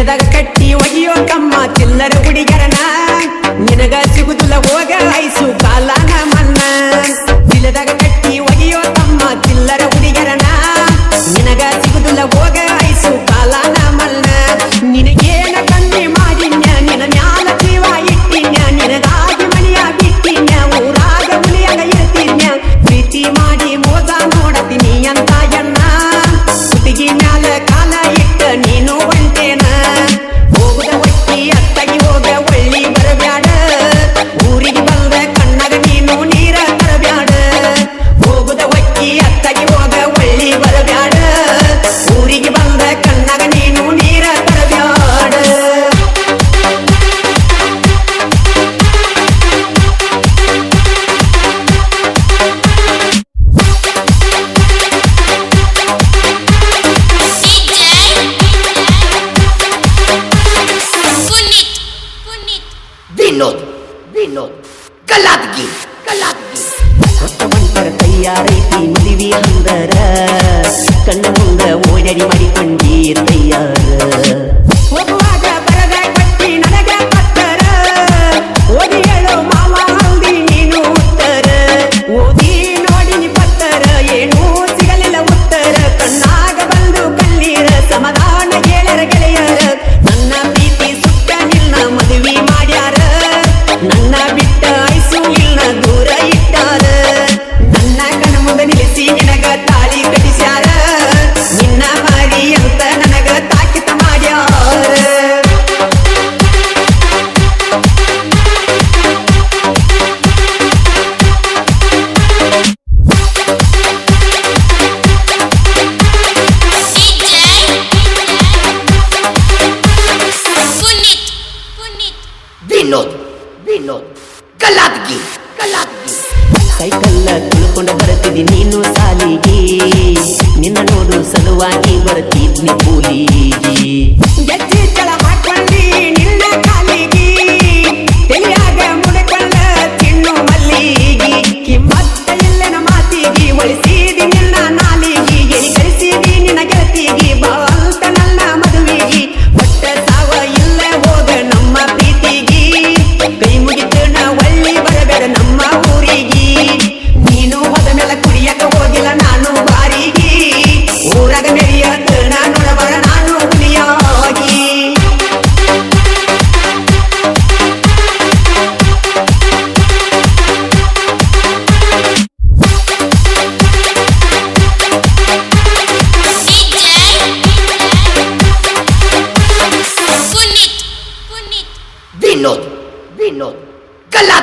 ಚೀಲದಾಗ ಕಟ್ಟಿ ಒಯ್ಯೋ ಕಮ್ಮ ಚಿಲ್ಲರ ಹುಡುಗರನ ನಿನಗ ಸಿಗುದಿಲ್ಲ ಹೋಗ ಐಸು ಕಾಲಾನ ಮನ್ನ. ಯಾರೈತಿ ಮದುವೆ ಅಂದರ ಕಣ್ಣ ಮುಂದ ಓಡಾಡಿ ಮಾಡಿ ಕಂಡೀರ್ದಯ್ಯಾರ ಸೈಕಲ್ ತಿಳ್ಕೊಂಡು ಬರ್ತಿದ್ದಿ ನೀನು ಸಾಲಿಗೆ. ನಿನ್ನ ನೋಡು ಸಲುವಾಗಿ ಬರ್ತಿದ್ನಿ ಕೂಲಿಗೆ.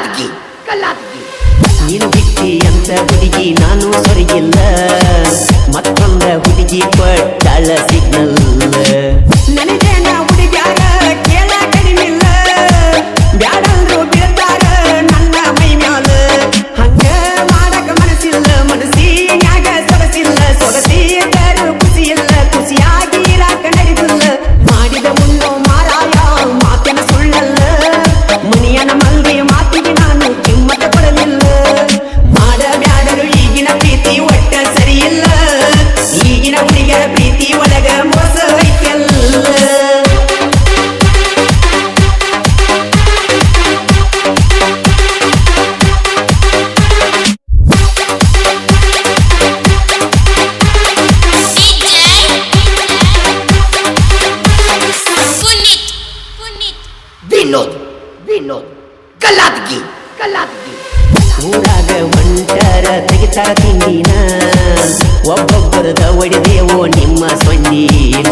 ಕಲಾತ್ಗಿ ಕಲಾತ್ಗಿ ನೀನು ಬಿಟ್ಟಿ ಅಂತ ಹುಡುಗಿ ನಾನು ಸರಿಗಿಲ್ಲ ಮತ್ತೊಂದ ಹುಡುಗಿ ಪಟ್ಟಳ ಸಿಗ್ನಲ್ ನನಗೆ ಕಲ್ಲಾದ್ಗಿ ಕಲ್ಲಾದ್ಗಿ ಊರಾಗ ಒಂಟರ ತೆಗಿತಾರ ತಿಂಡಿನ ಒಬ್ಬೊಬ್ಬರದ ಒಡಿದೇವೋ ನಿಮ್ಮ ಸೊಂಡಿನ